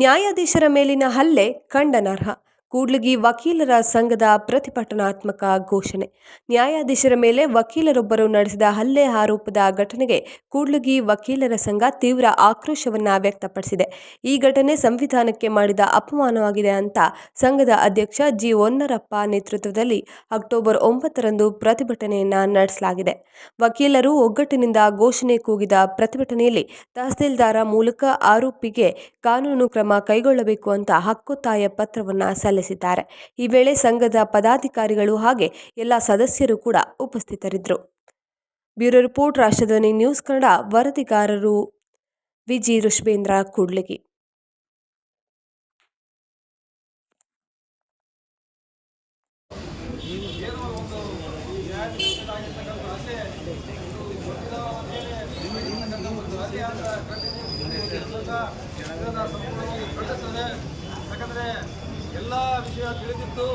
ನ್ಯಾಯಾಧೀಶರ ಮೇಲಿನ ಹಲ್ಲೆ ಖಂಡನಾರ್ಹ. ಕೂಡ್ಲಿಗಿ ವಕೀಲರ ಸಂಘದ ಪ್ರತಿಭಟನಾತ್ಮಕ ಘೋಷಣೆ. ನ್ಯಾಯಾಧೀಶರ ಮೇಲೆ ವಕೀಲರೊಬ್ಬರು ನಡೆಸಿದ ಹಲ್ಲೆ ಆರೋಪದ ಘಟನೆಗೆ ಕೂಡ್ಲಗಿ ವಕೀಲರ ಸಂಘ ತೀವ್ರ ಆಕ್ರೋಶವನ್ನ ವ್ಯಕ್ತಪಡಿಸಿದೆ. ಈ ಘಟನೆ ಸಂವಿಧಾನಕ್ಕೆ ಮಾಡಿದ ಅಪಮಾನವಾಗಿದೆ ಅಂತ ಸಂಘದ ಅಧ್ಯಕ್ಷ ಜಿ. ಹೊನ್ನರಪ್ಪ ನೇತೃತ್ವದಲ್ಲಿ ಅಕ್ಟೋಬರ್ ಒಂಬತ್ತರಂದು ಪ್ರತಿಭಟನೆಯನ್ನ ನಡೆಸಲಾಗಿದೆ. ವಕೀಲರು ಒಗ್ಗಟ್ಟಿನಿಂದ ಘೋಷಣೆ ಕೂಗಿದ ಪ್ರತಿಭಟನೆಯಲ್ಲಿ ತಹಸೀಲ್ದಾರ ಮೂಲಕ ಆರೋಪಿಗೆ ಕಾನೂನು ಕ್ರಮ ಕೈಗೊಳ್ಳಬೇಕು ಅಂತ ಹಕ್ಕೊತ್ತಾಯ ಪತ್ರವನ್ನ ಸಲ್ಲಿಸಿದ್ದಾರೆ ಈ ವೇಳೆ ಸಂಘದ ಪದಾಧಿಕಾರಿಗಳು ಹಾಗೆ ಎಲ್ಲ ಸದಸ್ಯರು ಕೂಡ ಉಪಸ್ಥಿತರಿದ್ದರು. Bureau report, Rashtradhwani news Kannada, ವರದಿಗಾರರು Viji Rishabhendra Kudligi. ಯಾಕಂದರೆ ಎಲ್ಲ ವಿಷಯ ತಿಳಿದಿದ್ದು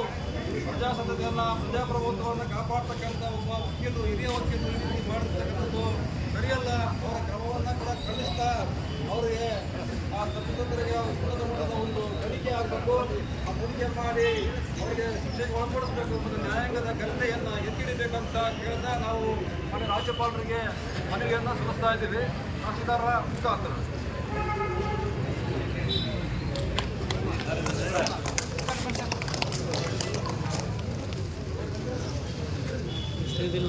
ಪ್ರಜಾಸತ್ತೆಯನ್ನು ಪ್ರಜಾಪ್ರಭುತ್ವವನ್ನು ಕಾಪಾಡ್ತಕ್ಕಂಥ ಒಬ್ಬ ವಕೀಲರು ಹಿರಿಯ ವಕೀಲರು ಈ ರೀತಿ ಮಾಡಿರ್ತಕ್ಕಂಥದ್ದು ಸರಿಯಲ್ಲ. ಅವರ ಕ್ರಮವನ್ನು ಕೂಡ ಖಂಡಿಸ್ತಾ ಅವರಿಗೆ ಆ ತಪ್ಪಿತಂತ್ರಿಗೆ ಉನ್ನತ ಮಟ್ಟದ ಒಂದು ತನಿಖೆ ಆಗಬೇಕು. ಆ ತನಿಖೆ ಮಾಡಿ ಅವರಿಗೆ ಶಿಕ್ಷೆಗೆ ಒಳಪಡಿಸಬೇಕು ಮತ್ತು ನ್ಯಾಯಾಂಗದ ಘನತೆಯನ್ನು ಎತ್ತಿಡಬೇಕಂತ ಕೇಳ್ತಾ ನಾವು ಮನೆ ರಾಜ್ಯಪಾಲರಿಗೆ ಮನವಿಯನ್ನು ಸಲ್ಲಿಸ್ತಾ ಇದ್ದೀವಿ. ತಹಸೀಲ್ದಾರರ ಮುಖಾಂತರ. del